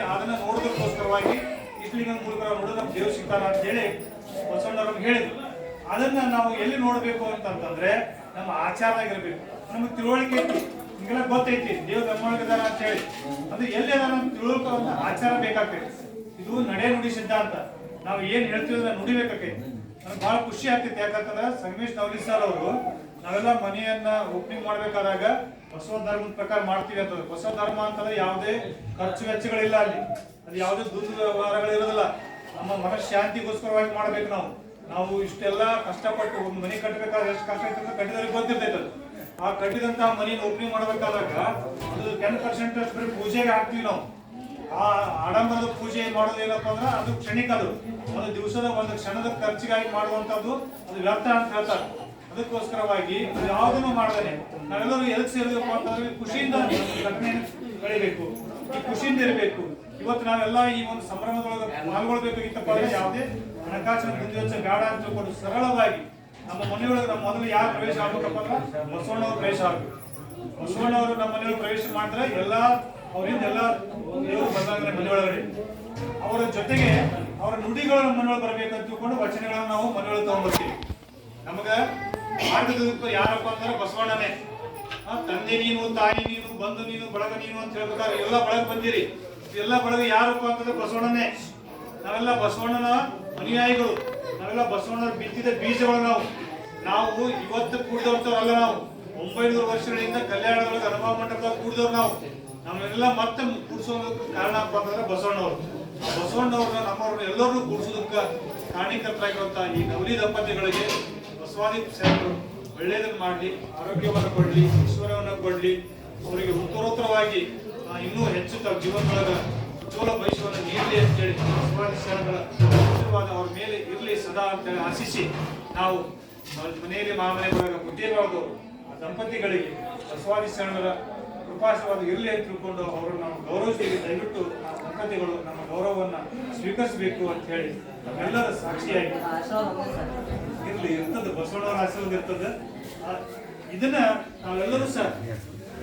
ಅದನ್ನ ನೋಡೋದಕ್ಕೋಸ್ಕರವಾಗಿ ಇಸ್ಲಿಂಗ ಮೂಲಕ ನೋಡೋದು ನಮ್ಮ ದೇವ್ ಸಿಗ್ತಾರ ಅಂತ ಹೇಳಿ ಬಸವಣ್ಣವ್ರು ಹೇಳಿದ್ರು. ಅದನ್ನ ನಾವು ಎಲ್ಲಿ ನೋಡಬೇಕು ಅಂತಂತಂದ್ರೆ ನಮ್ಮ ಆಚಾರ ಆಚಾರದಾಗಿರ್ಬೇಕು ನಮಗೆ ತಿಳುವಳಿಕೆ ಐತಿ. ಗೊತ್ತೈತಿ. ದೇವ್ ನಮ್ಮೊಳಗಿದಾರ ಅಂತ ಹೇಳಿ. ಅದು ಎಲ್ಲಿ ಅದ ನಮ್ಗೆ ತಿಳುವಳಿಕೆ ಆಚಾರ ಬೇಕಾಗ್ತೈತಿ. ಇದು ನಡೆ ನುಡಿ ಸಿದ್ಧಾಂತ. ನಾವು ಏನ್ ಹೇಳ್ತೀವಿ ಅದನ್ನ ನುಡಿಬೇಕಾಕೈತಿ ನನಗೆ ಬಹಳ ಖುಷಿ ಆಗ್ತೈತಿ. ಯಾಕಂತಂದ್ರೆ ಸಂಗಮೇಶ್ ನವಲಿ ಸರ್ ಅವರು, ನಾವೆಲ್ಲ ಮನೆಯನ್ನ ಓಪನಿಂಗ್ ಮಾಡ್ಬೇಕಾದಾಗ ಬಸವ ಧರ್ಮದ ಪ್ರಕಾರ ಮಾಡ್ತೀವಿ ಅಂತ. ಬಸವ ಧರ್ಮ ಅಂತಂದ್ರೆ ಯಾವುದೇ ಖರ್ಚು ವೆಚ್ಚಗಳಿಲ್ಲ ಅಲ್ಲಿ. ಅದು ಯಾವುದೇ ದುಡ್ಡು ವ್ಯವಹಾರಗಳಿರೋದಿಲ್ಲ. ನಮ್ಮ ಮನಃಶಾಂತಿಗೋಸ್ಕರವಾಗಿ ಮಾಡ್ಬೇಕು ನಾವು. ನಾವು ಇಷ್ಟೆಲ್ಲ ಕಷ್ಟಪಟ್ಟು ಒಂದು ಮನೆ ಕಟ್ಟಬೇಕಾದ್ರೆ ಎಷ್ಟು ಕಷ್ಟ ಅಂತ ಕಟ್ಟಿದವ್ರಿಗೆ ಗೊತ್ತಿರ್ತೈತೆ ಅದು. ಆ ಕಟ್ಟಿದಂತಹ ಮನೆಯನ್ನು ಓಪನಿಂಗ್ ಮಾಡ್ಬೇಕಾದಾಗ ಅದು ಟೆನ್ ಪರ್ಸೆಂಟ್ ಬರೀ ಪೂಜೆಗೆ ಹಾಕ್ತೀವಿ ನಾವು. ಆ ಆಡಂಬರದ ಪೂಜೆ ಮಾಡೋದು ಏನಪ್ಪ ಅಂದ್ರೆ ಅದು ಕ್ಷಣಿಕ ಅದು ಒಂದು ದಿವಸದ ಒಂದು ಕ್ಷಣದ ಖರ್ಚಿಗಾಗಿ ಮಾಡುವಂತದ್ದು ಅದು ವ್ಯರ್ಥ ಅಂತ ಹೇಳ್ತಾರೆ. ಅದಕ್ಕೋಸ್ಕರವಾಗಿ ಅದು ಯಾವುದನ್ನು ಮಾಡದೇನೆ ನಾವೆಲ್ಲರೂ ಎದಕ್ಕೆ ಸೇರಬೇಕು ಅಂತಂದ್ರೆ ಖುಷಿಯಿಂದ ಘಟನೆ ಕಳಿಬೇಕು. ಈ ಖುಷಿಯಿಂದ ಇರಬೇಕು. ಇವತ್ತು ನಾವೆಲ್ಲ ಈ ಒಂದು ಸಂಭ್ರಮದೊಳಗೆ ಪಾಲ್ಗೊಳ್ಬೇಕಾಗಿತ್ತಪ್ಪ ಅಂದ್ರೆ ಯಾವುದೇ ಹಣಕಾಸಿನ ಮುಂದುವಚ್ಚ ಬೇಡ ಅಂತ ತಿಳ್ಕೊಂಡು ಸರಳವಾಗಿ ನಮ್ಮ ಮನೆಯೊಳಗೆ ನಮ್ಮ ಮೊದಲು ಯಾರು ಪ್ರವೇಶ ಆಗ್ಬೇಕಪ್ಪ ಅಂದ್ರೆ ಬಸವಣ್ಣವ್ರ ಪ್ರವೇಶ ಆಗ್ಬೇಕು. ಬಸವಣ್ಣವರು ನಮ್ಮ ಮನೆಯೊಳಗೆ ಪ್ರವೇಶ ಮಾಡಿದ್ರೆ ಎಲ್ಲ ಅವರಿಂದ ಎಲ್ಲ ದೇವರು ಮನೆಯೊಳಗಡೆ. ಅವರ ಜೊತೆಗೆ ಅವರ ನುಡಿಗಳು ನಮ್ಮ ಮನೆಯೊಳಗೆ ಬರಬೇಕಂತ ತಿಳ್ಕೊಂಡು ವಚನಗಳನ್ನು ನಾವು ಮನೆಯೊಳಗೆ ತಗೊಂಡ್ಬರ್ತೀವಿ ನಮಗ ಮಾರ್ಗದರ್ಶಕ ಯಾರಪ್ಪ ಅಂದ್ರೆ ಬಸವಣ್ಣನೇ. ತಂದೆ ನೀನು, ತಾಯಿ ನೀನು, ಬಂಧು ನೀನು, ಬಳಗ ನೀನು ಅಂತ ಹೇಳ್ಬೇಕಾದ್ರೆ ಎಲ್ಲ ಬಳಗ ಬಂದಿರಿ. ಎಲ್ಲ ಬಳಗ ಯಾರಪ್ಪ ಅಂತಂದ್ರೆ ಬಸವಣ್ಣನೇ. ನಾವೆಲ್ಲ ಬಸವಣ್ಣನ ಅನುಯಾಯಿಗಳು. ನಾವೆಲ್ಲ ಬಸವಣ್ಣನ ಬಿತ್ತಿದ ಬೀಜಗಳು ನಾವು. ನಾವು ಇವತ್ತು ಕೂಡಿದವ್ರಲ್ಲ ನಾವು. ಒಂಬೈನೂರು ವರ್ಷಗಳಿಂದ ಕಲ್ಯಾಣದೊಳಗೆ ಅನುಭವ ಮಂಟಪದಾಗ ಕೂಡಿದವ್ರು ನಾವು. ನಮ್ಮೆಲ್ಲ ಮತ್ತೆ ಕೂಡಿಸೋದಕ್ಕೆ ಕಾರಣ ಅಪ್ಪ ಅಂತಂದ್ರೆ ಬಸವಣ್ಣವರು. ಬಸವಣ್ಣವ್ರನ್ನ ನಮ್ಮವ್ರನ್ನ ಎಲ್ಲರನ್ನೂ ಕೂಡಿಸೋದಕ್ಕೆ ಕಾರಣೀಕರ್ತರಾಗಿರುವಂತಹ ಈ ನವಲಿ ದಂಪತಿಗಳಿಗೆ ಬಸವಾದಿ ಸೇವಕರು ಒಳ್ಳೆಯದನ್ನು ಮಾಡಲಿ, ಆರೋಗ್ಯವನ್ನು ಕೊಡಲಿ, ಈಶ್ವರವನ್ನು ಕೊಡಲಿ, ಅವರಿಗೆ ಉತ್ತರೋತ್ತರವಾಗಿ ಇನ್ನೂ ಹೆಚ್ಚು ತಮ್ಮ ಜೀವನದೊಳಗ ಉಜ್ವಲ ಭವಿಷ್ಯವನ್ನು ನೀಡಲಿ ಅಂತೇಳಿ ಬಸವಾದಿ ಸೇವಕರ ಆಶೀರ್ವಾದ ಅವ್ರ ಮೇಲೆ ಇರಲಿ ಸದಾ ಅಂತೇಳಿ ಆಶಿಸಿ ನಾವು ಮನೆಯಲ್ಲಿ ಮಾಮನೆ ಆ ದಂಪತಿಗಳಿಗೆ ಬಸವಾದಿ ಶರಣರ ಕೃಪಾಶೀರ್ವಾದ ಇರಲಿ ಅಂತ ತಿಳ್ಕೊಂಡು ಅವರು ನಾವು ಗೌರವಿಸಿ ದಯವಿಟ್ಟು ನಮ್ಮ ದಂಪತಿಗಳು ನಮ್ಮ ಗೌರವವನ್ನ ಸ್ವೀಕರಿಸಬೇಕು ಅಂತ ಹೇಳಿ ನಮ್ಮೆಲ್ಲರ ಸಾಕ್ಷಿಯಾಗಿ. ಇರ್ಲಿ, ಇರ್ತದೆ, ಬಸವಣ್ಣವರ ಆಶೀರ್ವಾದ ಇರ್ತದೆ. ಇದನ್ನ ನಾವೆಲ್ಲರೂ ಸಹ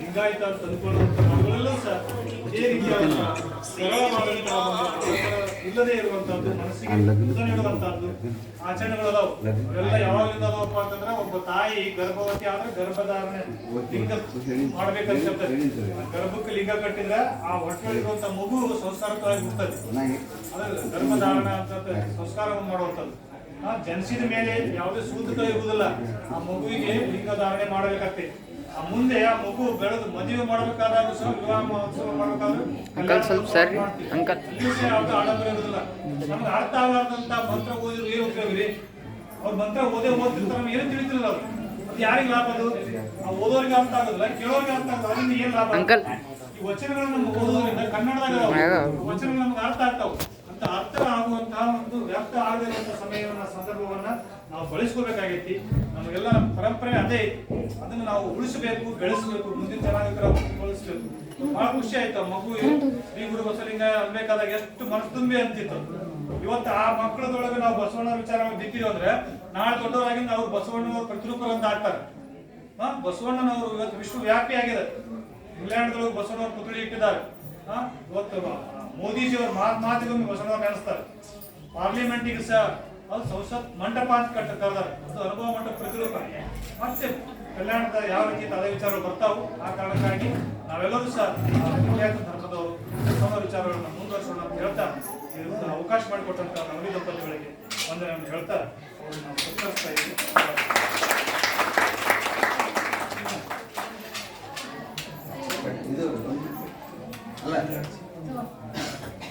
ಲಿಂಗಾಯತ ಅಂತ ಅಂದ್ಕೊಳ್ಳುವಂತ ನಾವೆಲ್ಲರೂ ಸಹ ಇದೇ ರೀತಿಯಾದಂತಹ ಸರಳವಾದಂತಹ ಇಲ್ಲದೆ ಇರುವಂತಹದ್ದು ಮನಸ್ಸಿಗೆ ಮುದ ನೀಡುವಂತಹದ್ದು ಆಚರಣೆಗಳದಾವು ಅವೆಲ್ಲ ಯಾವಾಗಲಿಂದ ಅದಾವಪ್ಪ ಅಂತಂದ್ರೆ ಒಬ್ಬ ತಾಯಿ ಗರ್ಭವತಿ ಆದ್ರೆ ಗರ್ಭಧಾರಣೆ ಲಿಂಗ ಮಾಡ್ಬೇಕಂತ ಹೇಳ್ತಾರೆ. ಆ ಗರ್ಭಕ್ಕೆ ಲಿಂಗ ಕಟ್ಟಿದ್ರೆ ಆ ಹೊಟ್ಟೆಲಿರುವಂತ ಮಗು ಸಂಸ್ಕಾರಕ್ಕಾಗಿ ಬಿಡ್ತದೆ ಅದೇ ಗರ್ಭಧಾರಣ ಅಂತ ಸಂಸ್ಕಾರವನ್ನು ಮಾಡುವಂಥದ್ದು ಜನಿಸಿದ ಮೇಲೆ ಯಾವುದೇ ಸೂತಕ ಇರುವುದಿಲ್ಲ ಆ ಮಗುವಿಗೆ ಲಿಂಗ ಧಾರಣೆ ಮಾಡಬೇಕಾಗ್ತದೆ ಮುಂದೆ ಆ ಮಗು ಬೆಳೆದು ಮದುವೆ ಮಾಡಬೇಕಾದಾಗ ಸಹ ವಿವಾಹ ಮಹೋತ್ಸವ ಮಾಡಬೇಕಾದ್ರೆ ಅಂಕಲ್ ಸ್ವಲ್ಪ ಸರ್. ಅಂಕಲ್. ಯಾವ್ದು ಆಡಂಬರ ಇರುವುದಿಲ್ಲ. ನಮ್ಗೆ ಅರ್ಥ ಆಗಲಾರ್ದಂತ ಮಂತ್ರ ಓದಿದ್ರು ಏನು ಉಪಯೋಗ ರೀ ಅವ್ರ ಮಂತ್ರ ಓದೇ ಓದ್ತಿರ್ತಾರೆ ನಮ್ಗೆ ಏನು ತಿಳಿತಿಲ್ಲ ಅವ್ರು. ಅದು ಯಾರಿಗೆ ಲಾಭ ಅದು? ಆ ಓದೋರಿಗೆ ಅರ್ಥ ಆಗೋದಿಲ್ಲ. ಕೇಳೋರಿಗೆ ಅರ್ಥ ಆಗೋದು ಅದರಿಂದ ಏನ್ ಲಾಭ? ಅಂಕಲ್. ಈ ವಚನಗಳನ್ನು ನಮ್ಗೆ ಓದೋದ್ರಿಂದ ಕನ್ನಡದಾಗ. ವಚನಗಳು ನಮ್ಗೆ ಅರ್ಥ ಆಗ್ತಾವ. ಅರ್ಥ ಆಗುವಂತಹ ಒಂದು ವ್ಯರ್ಥ ಆಗದಿರುವಂತಹ ಸಮಯವನ್ನ, ಸಂದರ್ಭವನ್ನ ನಾವು ಬಳಸ್ಕೋಬೇಕಾಗೈತಿ. ನಮಗೆಲ್ಲ ಪರಂಪರೆ ಅದೇ. ಅದನ್ನ ನಾವು ಉಳಿಸಬೇಕು, ಬೆಳೆಸಬೇಕು, ಮುಂದಿನ ಜನಾಂಗಕ್ಕೆ ಬಳಸಬೇಕು ಬಹಳ ಖುಷಿ ಆಯ್ತು ಮಗು. ಶ್ರೀ ಗುರು ಬಸವಲಿಂಗ ಅನ್ಬೇಕಾದಾಗ ಎಷ್ಟು ಮನಸ್ಸು ತುಂಬಿ ಅಂತಿತ್ತು. ಇವತ್ತು ಆ ಮಕ್ಕಳದೊಳಗೆ ನಾವು ಬಸವಣ್ಣ ವಿಚಾರ ಬಿತ್ತೀವಿ ಅಂದ್ರೆ, ನಾಳೆ ದೊಡ್ಡವರಾಗಿಂದ ಅವ್ರು ಬಸವಣ್ಣನವ್ರ ಪ್ರತಿರೂಪರು ಅಂತ ಆಗ್ತಾರೆ. ಹಾ, ಬಸವಣ್ಣನವರು ಇವತ್ತು ವಿಶ್ವವ್ಯಾಪಿ ಆಗಿದೆ. ಇಂಗ್ಲೆಂಡ್ದೊಳಗೆ ಬಸವಣ್ಣವ್ರ ಪುತ್ಳಿ ಇಟ್ಟಿದ್ದಾರೆ. ಹಾ ಇವತ್ತು ಮೋದಿಜಿಯವರು ಮಾತು ಮಾತಿಗೊಮ್ಮೆ ಬಸವಣ್ಣವ್ರು ಕಾಣಿಸ್ತಾರೆ. ಪಾರ್ಲಿಮೆಂಟಿಗೆ ಸಹ ಅದು ಸಂಸತ್ ಮಂಟಪ ಅಂತ ಕಟ್ಟ ಕರೆದಾರೆ. ಅದು ಅನುಭವ ಮಂಟಪ ಪ್ರತಿರೂಪ. ಮತ್ತೆ ಕಲ್ಯಾಣದ ಯಾವ ರೀತಿ ಅದೇ ವಿಚಾರಗಳು ಬರ್ತಾವು ಆ ಕಾರಣಕ್ಕಾಗಿ ನಾವೆಲ್ಲರೂ ಸಹ ಧರ್ಮದವರು ಸಮ ವಿಚಾರಗಳನ್ನ ಮುಂದುವರಿಸೋಣ ಅಂತ ಹೇಳ್ತಾ ಇದನ್ನು ಅವಕಾಶ ಮಾಡಿಕೊಟ್ಟಂತ ನವೀ ದಂಪತಿಗಳಿಗೆ ಒಂದೇ ಅಂತ ಹೇಳ್ತಾ ಅವ್ರನ್ನ ನಾವು ಸತ್ಕರಿಸ್ತಾ ಇದು ಅಲ್ಲ.